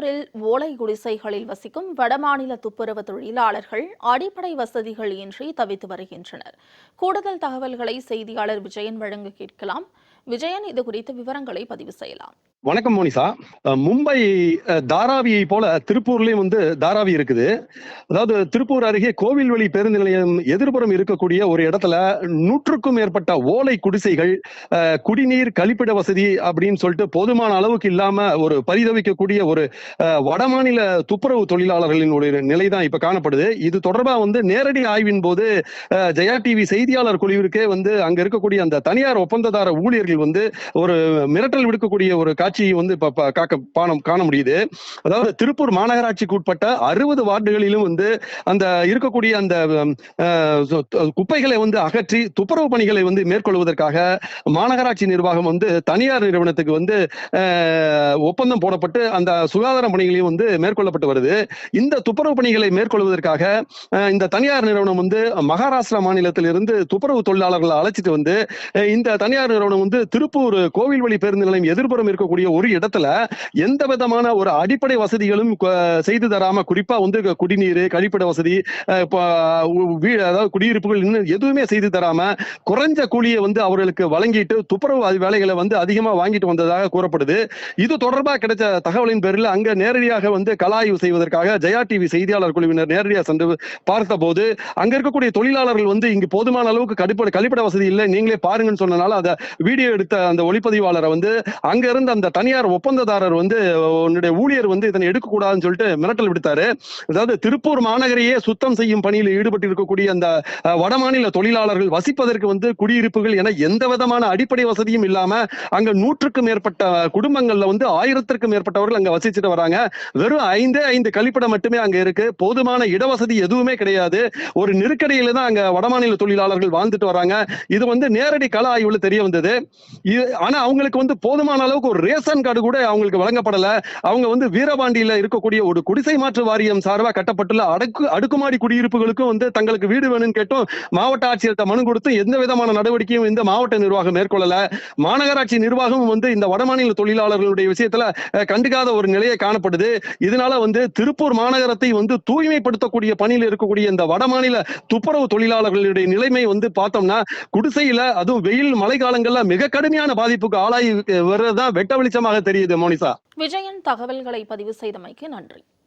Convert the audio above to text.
திருப்பூரில் ஓலை குடிசைகளில் வசிக்கும் வடமாநில துப்புரவு தொழிலாளர்கள் அடிப்படை வசதிகள் இன்றி தவித்து வருகின்றனர். கூடுதல் தகவல்களை செய்தியாளர் விஜயன் வழங்க கேட்கலாம். விஜயன் இது குறித்த விவரங்களை பதிவு செய்யலாம். வணக்கம் மோனிசா. மும்பை தாராவியை போல திருப்பூர்லயும் வந்து தாராவி இருக்குது. அதாவது திருப்பூர் அருகே கோவில்வெளி பேருந்து நிலையம் எதிர்புறம் இருக்கக்கூடிய ஒரு இடத்துல நூற்றுக்கும் மேற்பட்ட ஓலை குடிசைகள் குடிநீர் கழிப்பிட வசதி அப்படின்னு சொல்லிட்டு போதுமான அளவுக்கு இல்லாம ஒரு பரிதவிக்கக்கூடிய ஒரு வடமாநில துப்புரவு தொழிலாளர்களின் ஒரு நிலை இப்ப காணப்படுது. இது தொடர்பா வந்து நேரடி ஆய்வின் போது ஜெயா டிவி செய்தியாளர் குழுவிற்கே வந்து அங்க இருக்கக்கூடிய அந்த தனியார் ஒப்பந்ததார ஊழியர்கள் வந்து ஒரு மிரட்டல் விடுக்கக்கூடிய ஒரு ஆட்சி வந்து இப்ப காக்க பானம் காண முடியுது. அதாவது திருப்பூர் மாநகராட்சிக்கு உட்பட்ட அறுபது வார்டுகளிலும் வந்து அந்த இருக்கக்கூடிய அந்த குப்பைகளை வந்து அகற்றி துப்புரவு பணிகளை வந்து மேற்கொள்வதற்காக மாநகராட்சி நிர்வாகம் வந்து தனியார் நிறுவனத்துக்கு வந்து ஒப்பந்தம் போடப்பட்டு அந்த சுகாதார பணிகளையும் வந்து மேற்கொள்ளப்பட்டு வருது. இந்த துப்புரவு பணிகளை மேற்கொள்வதற்காக இந்த தனியார் நிறுவனம் வந்து மகாராஷ்டிரா மாநிலத்திலிருந்து துப்புரவு தொழிலாளர்களை அழைச்சிட்டு வந்து இந்த தனியார் நிறுவனம் வந்து திருப்பூர் கோவில் வழி பேருந்து நிலையம் எதிர்புறம் இருக்கக்கூடிய இருக்கக்கூடிய ஒரு இடத்துல எந்த விதமான ஒரு அடிப்படை வசதிகளும் செய்து தராம குறிப்பா வந்து குடிநீர் கழிப்பிட வசதி அஹ், அதாவது குடியிருப்புகள் இன்னும் எதுவுமே செய்து தராம குறைஞ்ச கூலியை வந்து அவர்களுக்கு வழங்கிட்டு துப்புரவு வேலைகளை வந்து அதிகமா வாங்கிட்டு வந்ததாக கூறப்படுது. இது தொடர்பாக கிடைச்ச தகவலின் பேரில் அங்க நேரடியாக வந்து கலாய்வு செய்வதற்காக ஜெயா டிவி செய்தியாளர் குழுவினர் நேரடியாக சென்று பார்த்த போது அங்க இருக்கக்கூடிய தொழிலாளர்கள் வந்து இங்கு போதுமான அளவுக்கு கழிப்பிட கழிப்பிட வசதி இல்லை நீங்களே பாருங்கன்னு சொன்னனால அந்த வீடியோ எடுத்த அந்த ஒளிப்பதிவாளரை வந்து அங்க இருந்த அந்த தனியார் ஒப்பந்ததாரர் வந்து உன்னுடைய ஊழியர் வந்து இதனை எடுக்கக்கூடாதுன்னு சொல்லிட்டு மிரட்டல் விடுத்தாரு. அதாவது திருப்பூர் மாநகரையே சுத்தம் செய்யும் பணியில் ஈடுபட்டு இருக்கக்கூடிய அந்த வடமாநில தொழிலாளர்கள் வசிப்பதற்கு வந்து குடியிருப்புகள் என எந்த விதமான அடிப்படை வசதியும் இல்லாம அங்க நூற்றுக்கும் மேற்பட்ட குடும்பங்கள்ல வந்து ஆயிரத்திற்கும் மேற்பட்டவர்கள் அங்க வசிச்சுட்டு வராங்க. வெறும் ஐந்தே ஐந்து கழிப்பிடம் மட்டுமே அங்க இருக்கு. போதுமான இடவசதி எதுவுமே கிடையாது. ஒரு நெருக்கடியில தான் அங்க வடமாநில தொழிலாளர்கள் வாழ்ந்துட்டு வராங்க. இது வந்து நேரடி கள ஆய்வுல தெரிய வந்தது. ஆனா அவங்களுக்கு வந்து போதுமான அளவுக்கு ஒரு ரேஷன் கார்டு கூட அவங்களுக்கு வழங்கப்படல. அவங்க வந்து வீரபாண்டியில இருக்கக்கூடிய ஒரு குடிசை மாற்று வாரியம் சார்பாக கட்டப்பட்டுள்ள அடுக்கு அடுக்குமாடி குடியிருப்புகளுக்கும் வந்து தங்களுக்கு வீடு வேணும்னு கேட்டும். மாவட்ட ஆட்சியர்கிட்ட மனு கொடுத்து எந்த விதமான நடவடிக்கையும் இந்த மாவட்ட நிர்வாகம் மேற்கொள்ளல. மாநகராட்சி நிர்வாகம் வந்து இந்த வடமாநில தொழிலாளர்களுடைய விஷயத்துல கண்டுக்காத ஒரு நிலையை காணப்படுது. இதனால வந்து திருப்பூர் மாநகரத்தை வந்து தூய்மைப்படுத்தக்கூடிய பணியில் இருக்கக்கூடிய இந்த வடமாநில துப்புரவு தொழிலாளர்களுடைய நிலைமை வந்து பார்த்தோம்னா குடிசையில அதுவும் வெயில் மழை காலங்கள்ல மிக கடுமையான பாதிப்புக்கு ஆளாகி வர்றதுதான் வெட்ட வெளிச்சமாக தெரியுது மோனிசா. விஜயன் தகவல்களை பதிவு செய்தமைக்கு நன்றி.